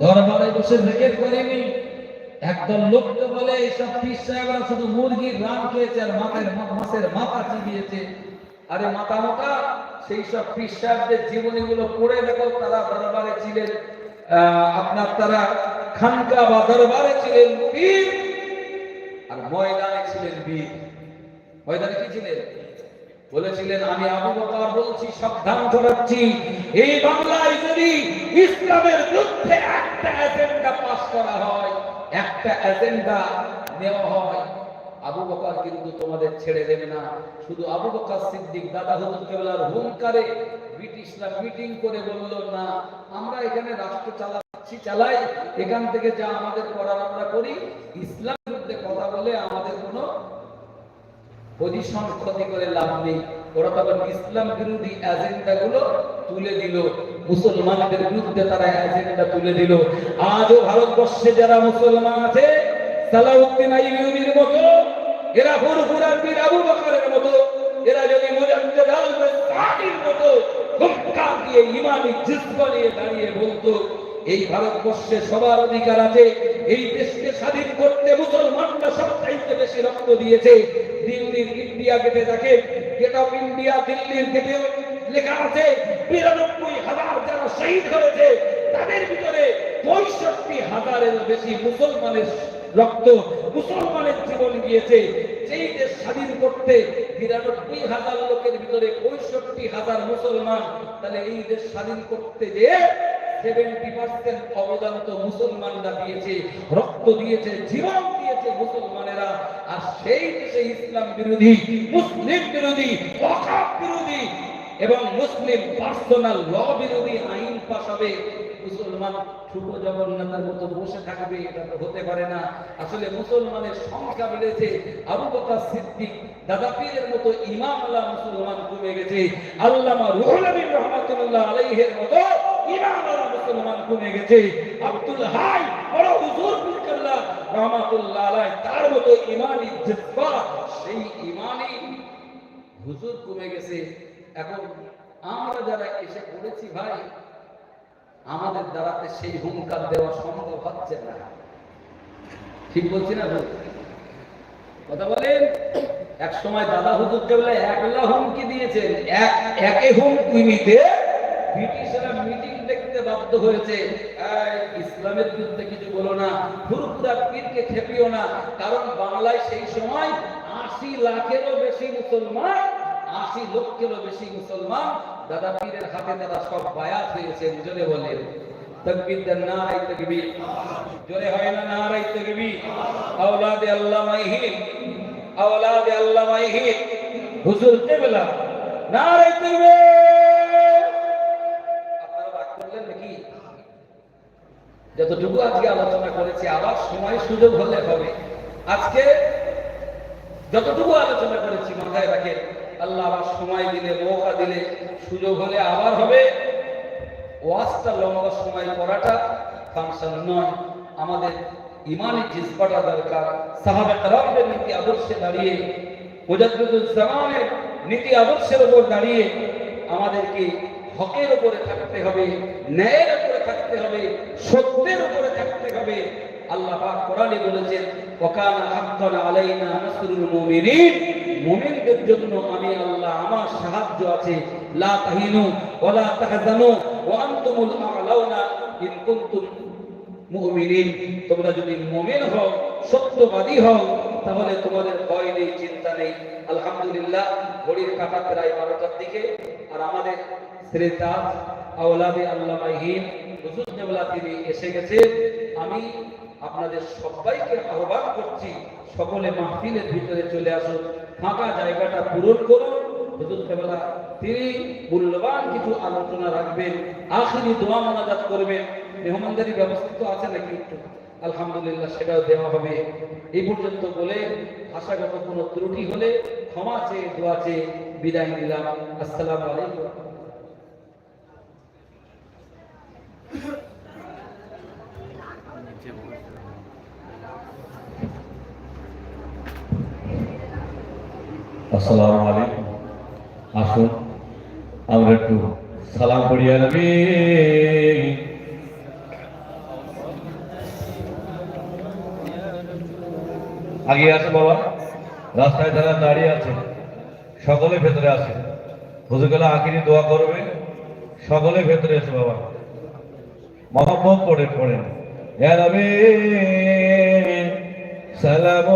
দরবারে বসে জিকির করেনি। একদল লোককে বলে, এইসব পীর সাহেবরা শুধু মুরগির রান খেয়েছে আর মাথায় মাছের মাথা চিবিয়েছে। আরে মাথা মোটা, সেই সব পীর সাহেবদের জীবনীগুলো পড়ে দেখো, তারা দরবারে ছিলেন আপনার তারা খানকা বা দরবারে ছিলেন পীর আর ময়দানে ছিলেন বীর। ময়দানে কি ছিলেন? বলেছিলেন, আমি আবু বকর বলছি, সাবধান করাচ্ছি এই বাংলায় যদি ইসলামের বিরুদ্ধে একটা এজেন্ডা পাস করা হয়, একটা এজেন্ডা নেওয়া হয়, আবু বকর কিন্তু তোমাদের ছেড়ে দেবে না। শুধু আবু বকর সিদ্দিক, দাদা হুজুর কেবলার হুঙ্কারে ব্রিটিশরা মিটিং করে বলল, না, আমরা এখানে রাষ্ট্র চালাচ্ছি, চালাই। এখান থেকে যা আমাদের করার আমরা করি। ইসলাম বিরুদ্ধে কথা বলে আমাদের কোনো পজিশন ক্ষতি করে লাভ নেই। ওরা তখন ইসলাম বিরোধী এজেন্ডা গুলো তুলে দিল। মুসলমানদের বিরুদ্ধে তারা এজেন্ডা তুলে দিল। আজও ভারতবর্ষে যারা মুসলমান আছে, সালাউদ্দিন আইয়ুবির মতো, এরা ফুরফুরার বীর আবু বকরের মতো, এরা যদি মুজাদ্দিদ আল-সাদির মতো হুঙ্কার দিয়ে ইমানি জিজ্ঞা নিয়ে দাঁড়িয়ে বলতো এই ভারতবর্ষে সবার অধিকার আছে। এই দেশকে স্বাধীন করতে মুসলমানরা সবচাইতে বেশি রক্ত দিয়েছে। দিল্লির ইন্ডিয়া গেটে দেখে, গেট অফ ইন্ডিয়া দিল্লির গেটে লেখা আছে, বিরানব্বই হাজার যারা শহীদ হয়েছে, তাদের ভিতরে পঁয়ষট্টি হাজারের বেশি মুসলমানের রক্ত মুসলমানের জীবন গিয়েছে। সেই দেশ স্বাধীন করতে বিরানব্বই হাজার লোকের ভিতরে পঁয়ষট্টি হাজার মুসলমান, তাহলে এই দেশ স্বাধীন করতে যে সেভেন্টি পার্সেন্ট অবদান তো মুসলমানরা দিয়েছে, রক্ত দিয়েছে, জীবন দিয়েছে মুসলমানেরা। আর সেই দেশে ইসলাম বিরোধী, মুসলিম বিরোধী বিরোধী এবং মুসলিম পার্সোনাল ল বিরোধী আইন পাশ হবে মুসলমান ছোট জগন্নাথের মতো বসে থাকবে, এটা তো হতে পারে না। আসলে মুসলমানের সংখ্যা বেড়েছে, আবু বকর সিদ্দিক দাদা পীরের মতো ইমাম আল্লাহ মুসলমান কমে গেছে। আল্লামা রুহুল আমিন রহমাতুল্লাহ আলাইহির মতো আমাদের দ্বারাতে সেই হুঙ্কার দেওয়া সম্ভব হচ্ছে না। ঠিক বলছি না কথা বলেন? এক সময় দাদা হুজুর কেবল একলা হুমকি দিয়েছেন। এক একে হুমকি নিতে ব্রিটিশরা বাধ্য হয়েছে ইসলামের বিরুদ্ধে কিছু বলো না ফুরফুরা পীরকে খেপিও না, কারণ বাংলায় সেই সময় আশি লাখেরও বেশি মুসলমান, আশি লক্ষেরও বেশি মুসলমান, দাদা পীরের হাতে তারা সব বায়াত হয়েছে জোরে বলেন। তকবীর দেন নারাই তকবীর। জোরে হয় না নারাই তকবীর। আওলাদে আল্লাহ আল্লামাইহিন আওলাদে আল্লাহ আল্লামাইহিন হুজুর কেবলা নারাই তকবীর। যতটুকু আজকে আলোচনা করেছি, আবার সময় সুযোগ হলে হবে। আজকে যতটুকু আলোচনা করেছি মাথায় রাখেন, আল্লাহ আবার সময় দিলে, মৌকা দিলে, সুযোগ হলে আবার হবে। ওয়াজটা লম্বা সময় করাটা ফাংশন নয়, আমাদের ইমানি জিসপাটা দরকার। সাহাবে কালামদের নীতি আদর্শে দাঁড়িয়ে মুজাদ্দুল জামানের নীতি আদর্শের উপর দাঁড়িয়ে আমাদেরকে হকের উপরে থাকতে হবে, ন্যায়ের উপরে থাকতে হবে সত্যের উপরে থাকতে হবে। আল্লাহ পাক কোরআনে বলেছেন ওয়াকানা হাক্কান আলাইনা নাসরুল মুমিনিন। মুমিনদের জন্য আমি আল্লাহ আমার সাহায্য আছে। লা তাহিনু ওয়ালা তাহজানু ওয়া আনতুমুল আ'লাউনা ইন কুনতুম মুমিনিন। তোমরা যদি মুমিন হও, সত্যবাদী হও, তাহলে তোমাদের ভয় নেই, চিন্তা নেই। আলহামদুলিল্লাহ, ঘড়ির কাটা প্রায় বারোটার দিকে, আর আমাদের শ্রী তাজ আওলাদে আল্লামাহিন হুজুর তিনি এসে গেছে। আমি আপনাদের সবাইকে আহ্বান করছি, সকলে মাহফিলের ভিতরে চলে আসুন, ফাঁকা জায়গাটা পূরণ করুন। হুজুর তিনি মূল্যবান কিছু আলোচনা রাখবেন দোয়া মোনাজাত করবেন। মেহমানদারি ব্যবস্থা তো আছে নাকি একটু? আলহামদুলিল্লাহ সেটাও দেওয়া হবে। এই পর্যন্ত বলে কোনো ত্রুটি হলে ক্ষমা চেয়ে, দোয়া চেয়ে বিদায় নিলাম। আসসালামু আলাইকুম। আসসালামু আলাইকুম। আসুন, আমরা একটু সালাম করি আনবি। আগে আছে বাবা, রাস্তায় যারা দাঁড়িয়ে আছে সকলে ভেতরে আছে হুজুরগুলো আখিরি দোয়া করবে সকলে ভেতরে আছে বাবা। মহম্মদ পড়ে পড়েন সালাম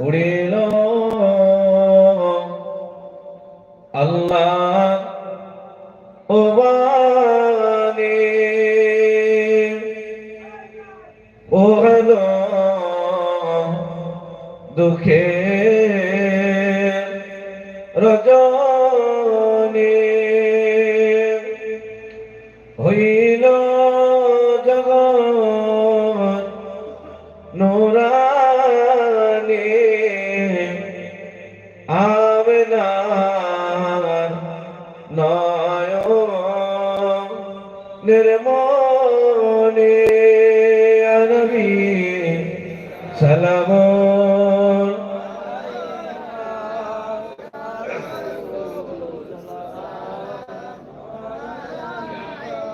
উড়িল আল্লাহ ও বাণী ও দুঃখে রজনী। হইল জগৎ নুরানি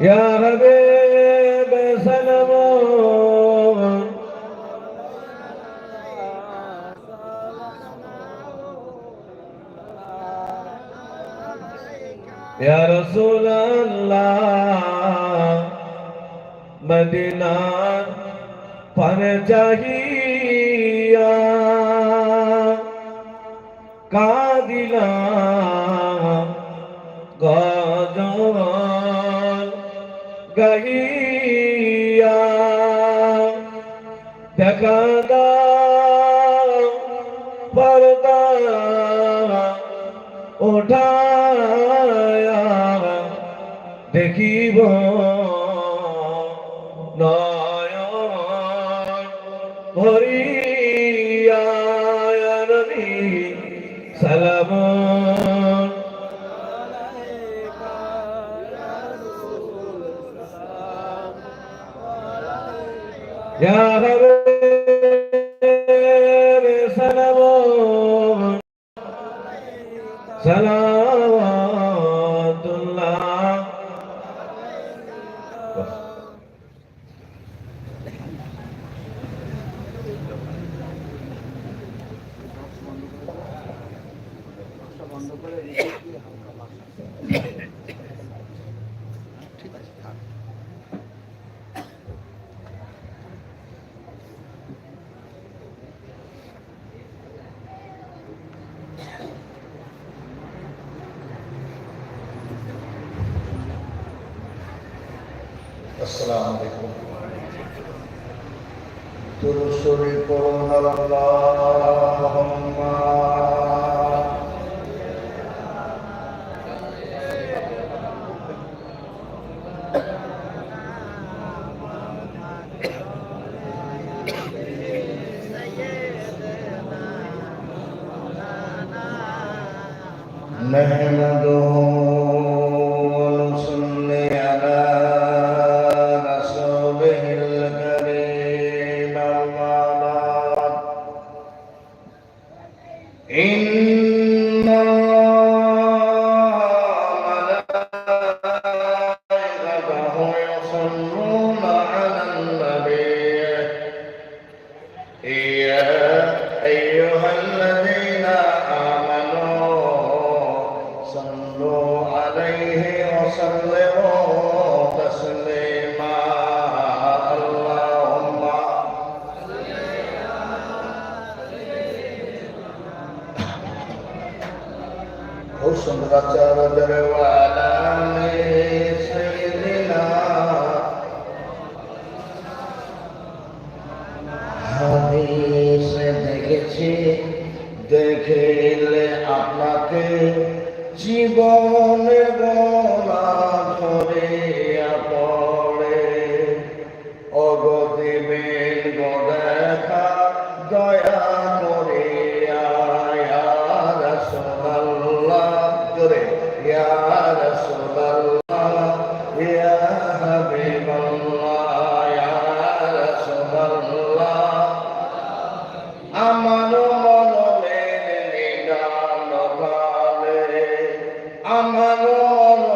يا ربيب سلام يا رسول الله مدينة پر چاہیے গাহিয়া দেখা দাও পর্দা ওঠায়া দেখিব নয়ন ভরিয়া নবী সালাম السلام عليكم ترسل قرون اللهم نحمده দেখেছি দেখিলে আপনাকে জীবনে বলা ধরিয়া আমার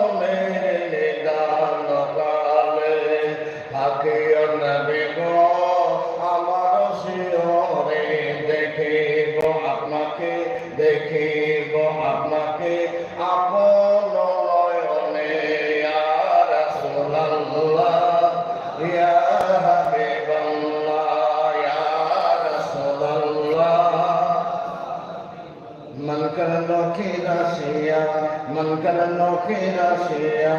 রাশিয়া মন কর নখে রাশিয়া,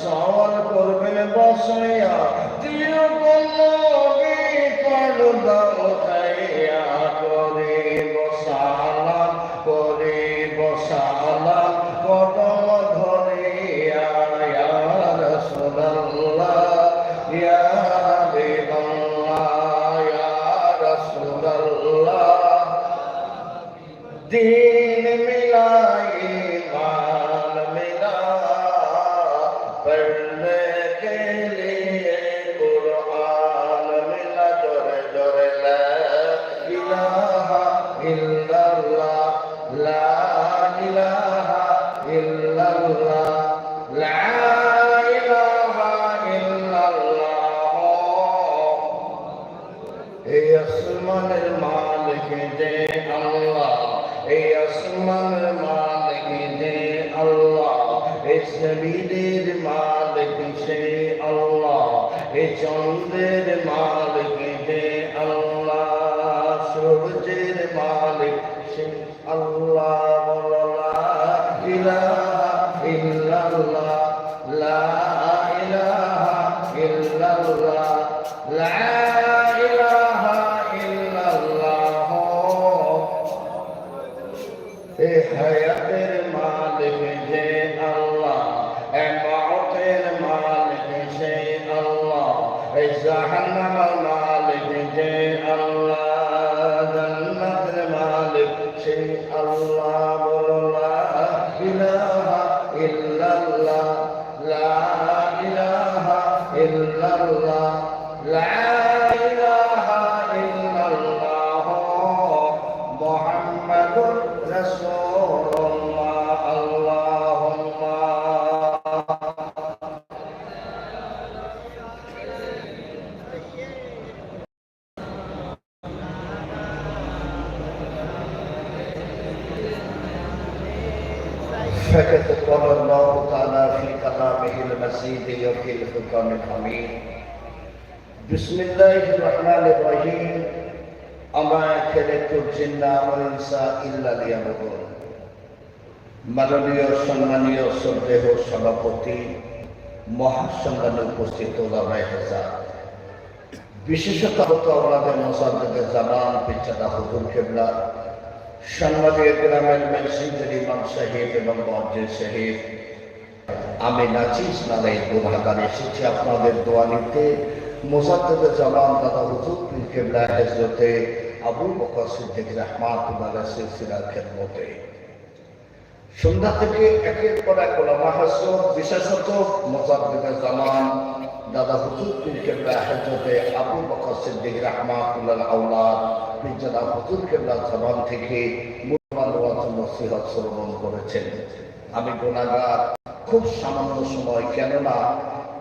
সওয়াল করবেন বসিয়া দিও কলবি পর্দা উঠাইয়া, করে বসালা করে বসালা, কদম ধরিয়া, ইয়া রাসূলুল্লাহ, ইয়া হাবিবাল্লাহ, ইয়া রাসূলুল্লাহ। দিন মিলা এই আসমানের মালিক যে আল্লাহ এই জমিনের মালিক সে আল্লাহ এই চন্দ্রের وفي الفرقان الحميد بسم الله الرحمن الرحيم أما خلقت الجن والإنس إلا ليعبدون মাননীয় সম্মানীয় শ্রদ্ধেয় সভাপতি মহাসংগ্রামে উপস্থিত ওলামায় হেজার বিশেষত হতো আমাদের মোসাদ্দেদের জামান পিচ্ছাদা হুজুর কেবলা সম্মানীয় গ্রামের মেসিদের ইমাম সাহেব এবং মসজিদ সাহেব আমি নাচিস নালাই গুনাগান এসেছি আপনাদের দোয়া নিতে জামান দাদা হুজুর কেবলা হেজরতে বকর সিদ্দিক খেদমতে। সন্ধ্যা থেকে একের পর এক ওলামা বিশেষত জামান দাদা হুজুর কেবলা হেজরতে বকর সিদ্দিক হুজুর কেবলা জবান থেকে মুসলমান নসিহত শ্রবণ করেছেন। আমি গোনাগার খুব সামান্য সময় কেননা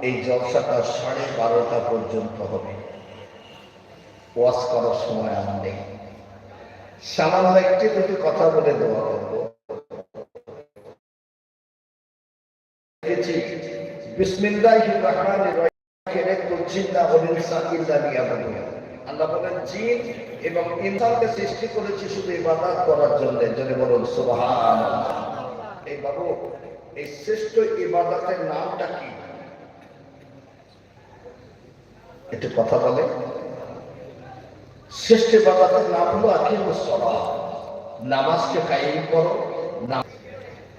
এই জলসাটা সাড়ে বারোটা পর্যন্ত হবে। ওয়াজ করার সময় আমার নেই। সামান্য একটি দুটি কথা বলে দেওয়া করব। এবং সৃষ্টি করেছি শুধু করার জন্য। বলুন সুবহান এই বাবু এই শ্রেষ্ঠ ইবাদতের নামটা কি? একটু কথা বলে। শ্রেষ্ঠ ইবাদতের নাম হলো আকিমুস সালাহ। নামাজকে কায়েম করো।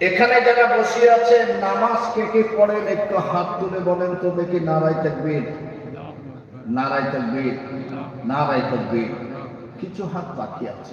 এখানে যারা বসে আছে, নামাজ কে কে পড়েন একটু হাত তুলে বলেন তো দেখি নারাই তাকবীর। নারাই তাকবীর। নারাই তাকবীর। কিছু হাত বাকি আছে।